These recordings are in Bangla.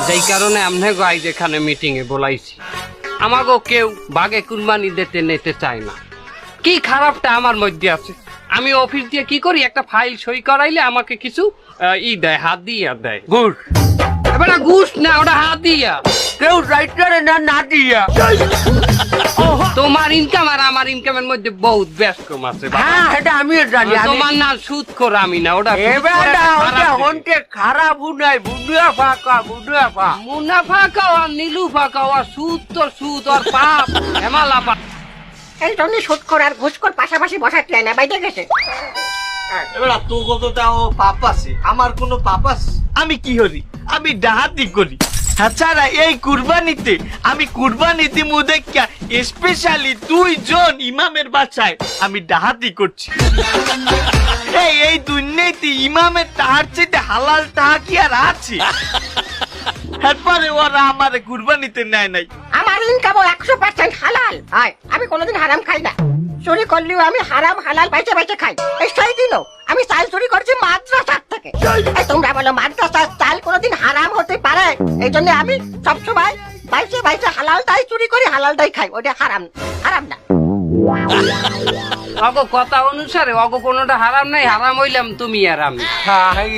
যেই কারণে আমি আজ এখানে মিটিংয়ে এ বলাইছি। আমাকেও কেউ বাগে কুরবানি দিতে নিতে চায় না। কি খারাপটা আমার মধ্যে আছে? আমি অফিস দিয়ে কি করি? একটা ফাইল সই করাইলে আমাকে কিছু আহ, ই দেয় হাত দিয়া। দেয় ঘুষ এবার ঘুষ না ওটা হাত দিয়া কেউ রাইটারে না না দিয়া। তোমার ইনকাম আর আমার ইনকামের মধ্যে বহুত ব্যস্ত আছে হ্যাঁ এটা আমিও জানি আমি তোমার না সুদ কর আমি না ওটা করে। হন্টে খারাপ বুনুয়া ফাঁকা বুনুয়া ফা মুনাফা খাওয়া নীলুফা খাওয়া সুদ তো সুদ আর পাপ হেমালা পাপ। এই জন্য সুদ করার ঘুষ কর পাশাপাশি বসার চায় না বাইরে গেছে। এবার তো কত তাও পাপ আছে আমার কোনো পাপ আছে? আমি কি করি? আমি ডাহাতি করি। তাছাড়া এই কুরবানিতে আমি কুরবানি দিমু দেখা স্পেশালি দুইজন ইমামের বাচ্চায় আমি ডাহাতি করছি। এই দুনিয়াতে ইমামের তাহার চেয়ে হালাল তাহা কি আর আছে? এরপরে ওরা আমার কুরবানিতে নেয় নাই। আমার ইনকামও একশো পার্সেন্ট হালাল। আমি কোনোদিন হারাম খাই না। চুরি করলেও আমি হারাম হালাল, বাইচে বাইচে খাই। এই সেই দিনও আমি চাল চুরি করছি মাদ্রাসার থেকে। তোমরা বলো মাদ্রাসার চাল কোনোদিন হারাম হতে পারে? এই জন্য আমি সবসময় বাইচে বাইচে হালালটাই চুরি করি হালালটাই খাই। ওটা হারাম হারাম না। অগ কথা অনুসারে অগ কোনোটা হারাম নাই হারাম হইলাম তুমি আর আমি। হ্যাঁ হ্যাঁ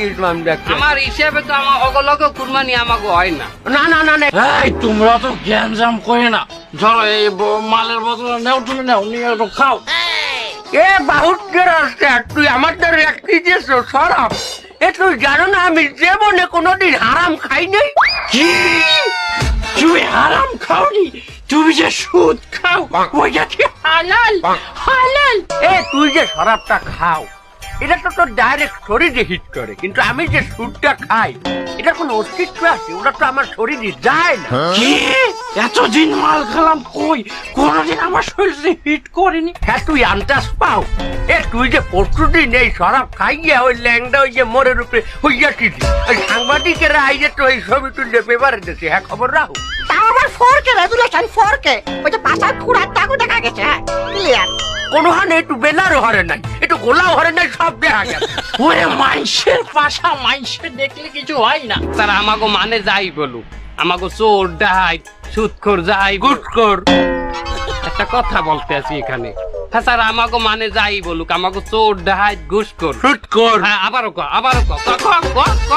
আমার হিসাবে তো আমার অগলগে কুরবানি আমাকে হয় না। না না না না। এই তোমরা তো গ্যাঞ্জাম করে না। ধরো এই মালের বোতল নেও তুমি নেও নিয়ে খাও। এ বহুত রাস্তা তুই আমার দ্বারা একটি যে সরব এ তুই জানো না আমি জীবনে কোনোদিন হারাম খাই নাই। কি? তুমি হারাম খাওনি? তুমি যে সুদ খাও ওইটা কি হালাল? হালাল! এ তুই যে শরাবটা খাও এটা তো তোর ডাইরেক্ট শরীরে হিট করে। কিন্তু আমি যে সুদটা খাই এটা কোনো অস্তিত্ব আছে? ওটা তো আমার শরীরে যায় না। কি? এতদিন মাল খেলাম কই? কোনোদিন আমার শরীরে হিট করেনি। হ্যাঁ তুই আন্দাজ পাও? এ তুই যে পরশুদিন এই শরাব খাইয়া ওই ল্যাংডা ওই যে মোড়ের উপরে হইয়াছিলি ওই সাংবাদিকেরা আইলে তো এই ছবি তুললে পেপারে দিচ্ছে হ্যাঁ খবর রাখো। তাও আবার ফোরকে রেগুলেশন ফোরকে। ওই যে পাশার খুঁড়ার দাগও দেখা গেছে হ্যাঁ। ক্লিয়ার কোনো হানে একটু বেলারও হরে নাই। একটু গোলা হরে নাই সব দেখা গেছে ওরে মাইসের পাশা মাইসের দেখলে কিছু হয় না। তারা আমাকে মানে যাই বলুক আমাকে চোর ডাই সুৎখর যাই গুটখোর। একটা কথা বলতে আছি এখানে। হ্যাঁ স্যার আমাকে মানে যাই বলুক আমাকে চোর ডাহাই ঘুষ কর। শুট কর। হ্যাঁ আবারও ক আবারও ক ক, ক, ক, ক,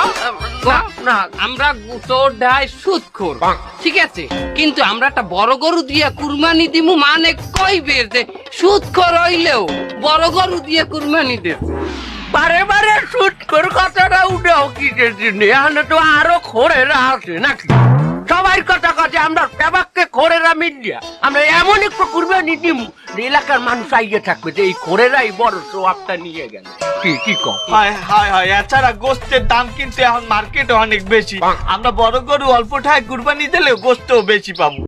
ক। না। আমরা চোর ডাহাই সুদ খোর। ঠিক আছে? কিন্তু আমরা একটা বড় গরু দিয়ে কুরবানি দিমু মানে কইবে যে সুদ খোর হইলেও বড় গরু দিয়ে কুরবানি দেবে। বারে বারে শুট কর কথাটা উঠেও কিসের জন্য? এখানে তো আরও খোরেরা আছে নাকি? সবাই কথা কাছে আমরা পেবাককে খোরেরা মিলিয়া আমরা এমন একটু করবে নিদিম এলাকার মানুষ আইয়ে থাকবে যে এই খোরেরাই বড় সোয়াবটা নিয়ে গেল। কি কি কম হায় হায় হায় এছাড়া গোস্তের দাম কিন্তু এখন মার্কেটে অনেক বেশি। আমরা বড় গরু অল্প ঠায় কুরবানি দিলে গোস্ত বেশি পাবো।